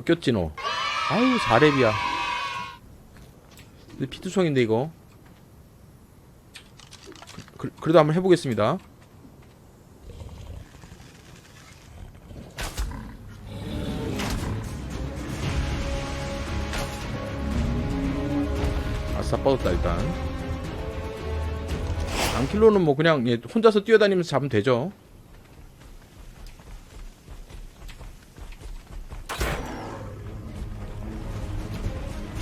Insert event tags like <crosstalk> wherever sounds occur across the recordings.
꼈지 너 아유 4렙이야. 근데 피투성인데 이거? 그, 그 래도 한번 해보겠습니다. 아싸 뻗었다 일단. 안킬로는 뭐 그냥 얘 혼자서 뛰어다니면서 잡으면 되죠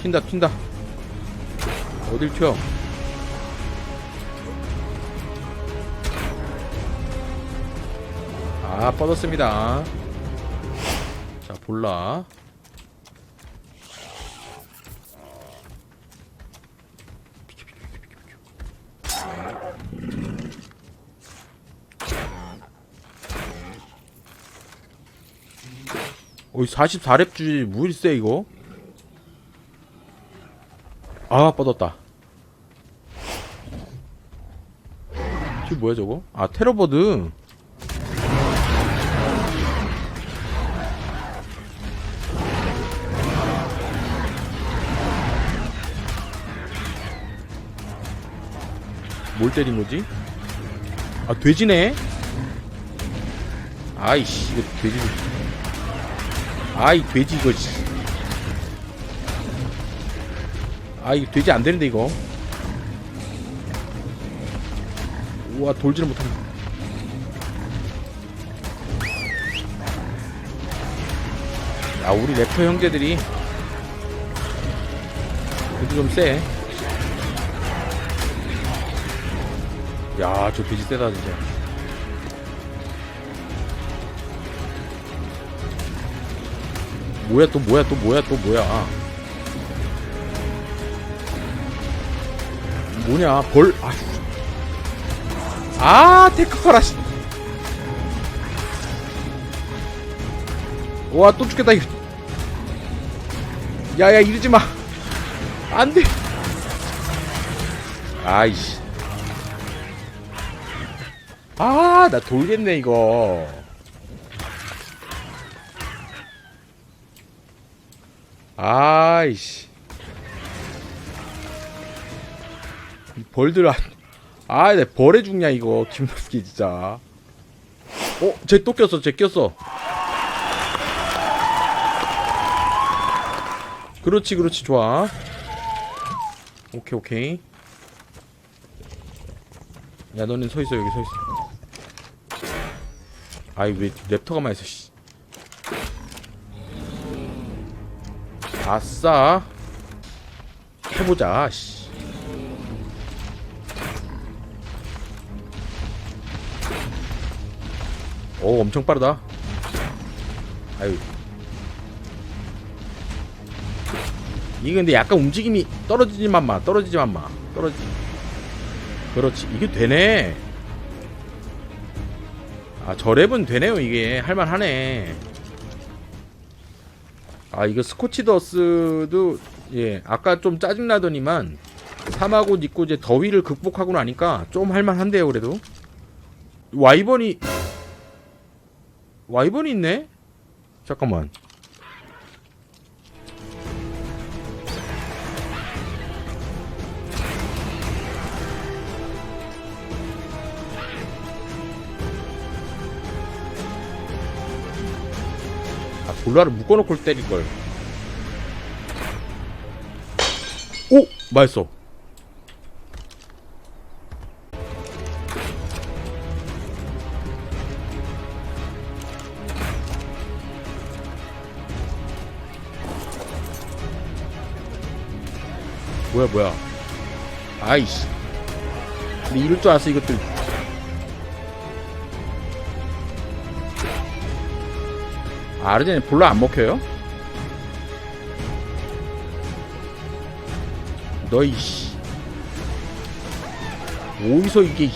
튄다 튄다. 어딜 튀어? 아 뻗었습니다. 자 볼라. 어이 44렙 주지 뭐 일세 이거 아 뻗었다 저게 뭐야 저거 아 테러버드 뭘 때린 거지? 아 돼지네? 아이씨 이거 돼지 아이 돼지 이거 씨. 아 이거 돼지 안 되는데 이거 우와 돌지를 못한다 야 우리 래퍼 형제들이 그래도 좀쎄 야, 저 돼지 세다, 진짜. 뭐야, 또 뭐야, 또 뭐야, 또 뭐야. 뭐냐, 벌, 아, 아, 테크파라, 씨. 와, 또 죽겠다, 이거. 야, 야, 이러지 마. 안 돼. 아이씨. 아, 나 돌겠네, 이거. 아이씨. 벌들, 아, 아, 내 벌에 죽냐, 이거. 김나스키, 진짜. 어, 쟤 또 꼈어, 쟤 꼈어. 그렇지, 그렇지, 좋아. 오케이, 오케이. 야, 너는 서 있어, 여기 서 있어. 아이 왜 랩터가 많이 있어 씨. 아싸 해보자 씨. 오 엄청 빠르다 아유 이게 근데 약간 움직임이 떨어지지만 마 떨어지지만 마 떨어지 그렇지 이게 되네 아, 저 랩은 되네요, 이게. 할만하네. 아, 이거 스코치더스도, 예, 아까 좀 짜증나더니만, 사막옷 입고 이제 더위를 극복하고 나니까 좀 할만한데요, 그래도. 와이번이, 와이번이 있네? 잠깐만. 아, 볼라를 묶어놓고 때릴걸. 오! 맛있어. 뭐야, 뭐야. 아이씨. 근데 이럴 줄 알았어, 이것들. 아, 아르제니 볼라 안 먹혀요? 너이 씨. 어디서 이게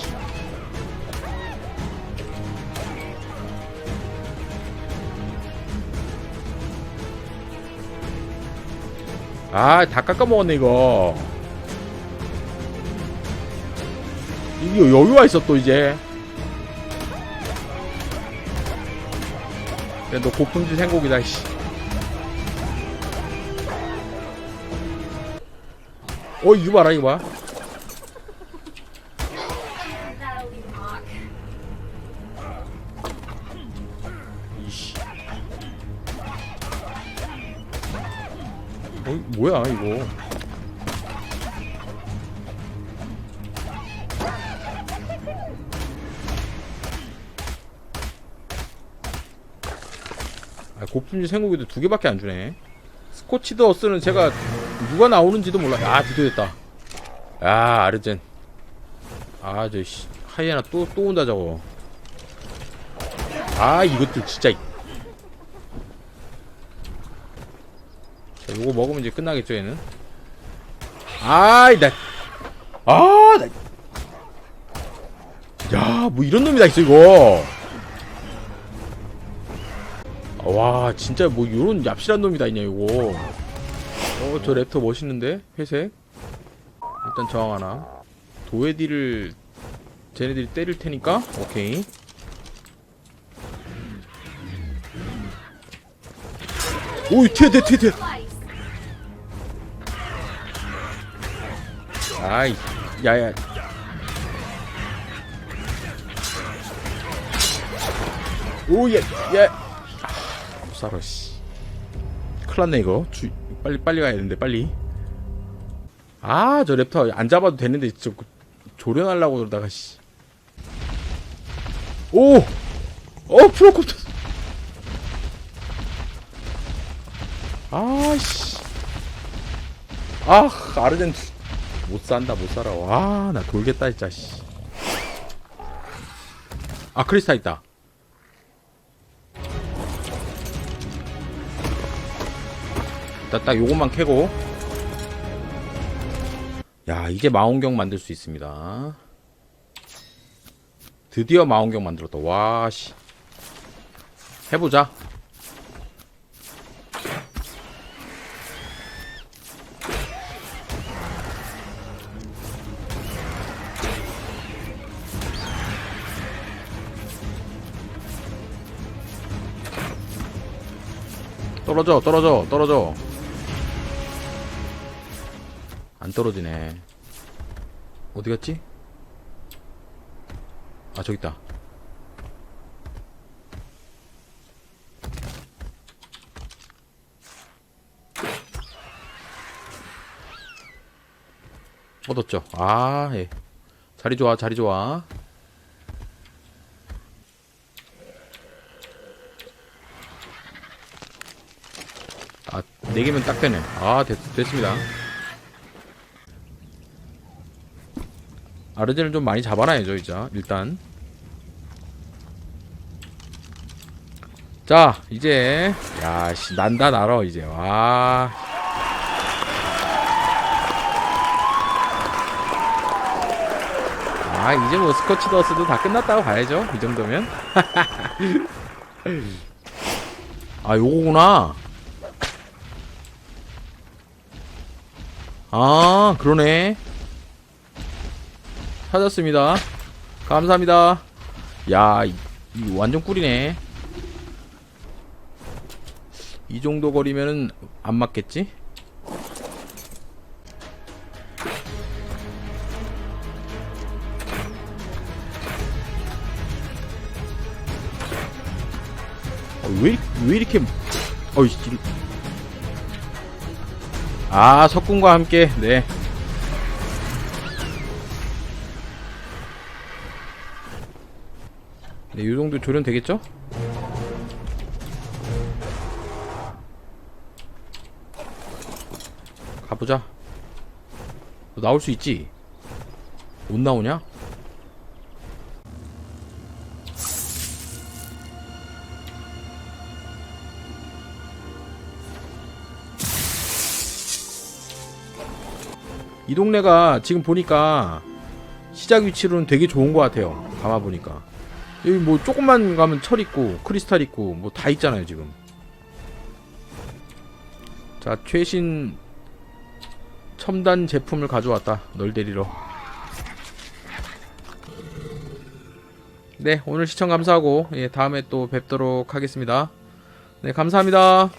아, 다 깎아먹었네, 이거. 이거 여유가 있어, 또, 이제. 야, 너 고품질 생고기다, 씨. 어, 이거 봐라, 이거 봐. 어 뭐야 이거? 아 고품질 생고기도 두 개밖에 안 주네. 스코치드 어스는 제가 누가 나오는지도 몰라. 아 드디어 됐다. 야 아르젠. 아저 하이에나 또 또 온다 저거. 아 이것들 진짜 자 요거 먹으면 이제 끝나겠죠 얘는 아이 나 아 나 야, 뭐 이런 놈이 다 있어 이거. 아, 와, 진짜 뭐 이런 얍실한 놈이 다 있냐 이거. 어, 저 랩터 멋있는데 회색. 일단 저항 하나. 도에디를 쟤네들이 때릴 테니까 오케이. 오이 튀어 튀어 튀어 튀어. 아이, 야야. 오예, 예. 아, 못 살아 씨. 큰일났네 이거. 주, 빨리 빨리 가야 되는데 빨리. 아, 저 랩터 안 잡아도 되는데 저 조련하려고 그러다가 씨. 오, 어 프로콥터. 아씨. 아, 아르젠 못 산다 못 살아. 와 나 돌겠다 진짜 씨. 아 크리스타 있다. 일단 딱 요것만 캐고. 야 이제 망원경 만들 수 있습니다. 드디어 망원경 만들었다. 와씨. 해보자 떨어져 떨어져 떨어져. 안 떨어지네. 어디 갔지? 아 저기 있다. 얻었죠. 아 예. 자리 좋아 자리 좋아 아, 네 개면 딱 되네. 아, 됐, 됐습니다. 아르젠을 좀 많이 잡아놔야죠, 이제. 일단. 자, 이제. 야, 씨, 난다, 날어, 이제. 와. 아, 이제 뭐 스코치 더스도 다 끝났다고 봐야죠. 이 정도면. <laughs> 아, 요거구나. 아 그러네 찾았습니다 감사합니다 야 이, 이 완전 꿀이네 이 정도 거리면은 안 맞겠지? 어, 왜, 왜 이렇게 어이 씨. 아, 석궁과 함께, 네. 네, 이 정도 조련 되겠죠? 가보자. 너 나올 수 있지? 못 나오냐? 이 동네가 지금 보니까 시작 위치로는 되게 좋은 것 같아요. 가만 보니까 여기 뭐 조금만 가면 철 있고 크리스탈 있고 뭐 다 있잖아요 지금. 자 최신 첨단 제품을 가져왔다. 널 데리러. 네 오늘 시청 감사하고 예, 다음에 또 뵙도록 하겠습니다. 네 감사합니다.